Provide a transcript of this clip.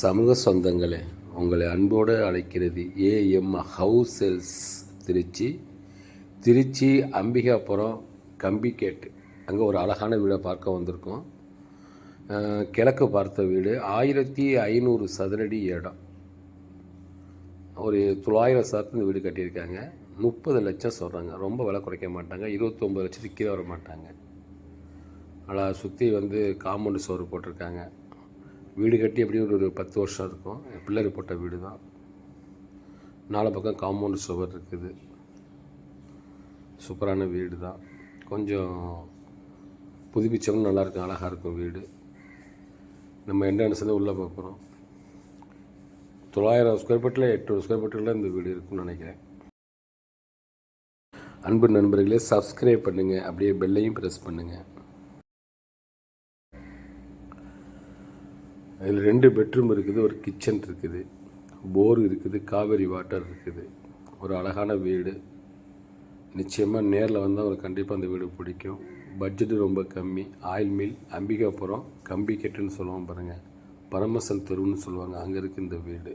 சமூக சொந்தங்களே உங்களை அன்போடு அழைக்கிறது ஏஎம் ஹவுஸ் திருச்சி. திருச்சி அம்பிகாபுரம் கம்பிகேட்டு அங்கே ஒரு அழகான வீடை பார்க்க வந்திருக்கோம். கிழக்கு பார்த்த வீடு ஆயிரத்தி ஐநூறு சதுரடி இடம். ஒரு தொள்ளாயிரம் சதத்து வீடு கட்டியிருக்காங்க. முப்பது லட்சம் சொல்கிறாங்க ரொம்ப விலை குறைக்க மாட்டாங்க. இருபத்தொம்பது லட்சத்துக்கு கீழே வர மாட்டாங்க. ஆனால் சுற்றி வந்து காம்பவுண்டு சோறு போட்டிருக்காங்க. வீடு கட்டி எப்படியும் ஒரு பத்து வருஷம் இருக்கும். பிள்ளை போட்ட வீடு தான். நாலு பக்கம் காம்பவுண்ட் சுவர் இருக்குது. சூப்பரான வீடு தான். கொஞ்சம் புதுப்பிச்சவங்க நல்லாயிருக்கும் அழகாக இருக்கும் வீடு. நம்ம என்ன சேர்ந்து உள்ளே பார்க்குறோம். தொள்ளாயிரம் ஸ்கொயர் ஃபீட்டில் எட்டு ஸ்கொயர் ஃபீட்டில் இந்த வீடு இருக்குன்னு நினைக்கிறேன். அன்பு நண்பர்களே சப்ஸ்கிரைப் பண்ணுங்கள் அப்படியே பெல்லையும் ப்ரெஸ் பண்ணுங்கள் அதில் ரெண்டு பெட்ரூம் இருக்குது ஒரு கிச்சன் இருக்குது போர் இருக்குது காவேரி வாட்டர் இருக்குது ஒரு அழகான வீடு. நிச்சயமாக நேரில் வந்தால் அவருக்கு கண்டிப்பாக அந்த வீடு பிடிக்கும். பட்ஜெட்டு ரொம்ப கம்மி. ஆயில் மில் அம்பிகாபுரம் கம்பி கெட்டுன்னு சொல்லுவோம் பாருங்கள் பரமசல் தெருவுன்னு சொல்லுவாங்க. அங்கே இருக்குது இந்த வீடு.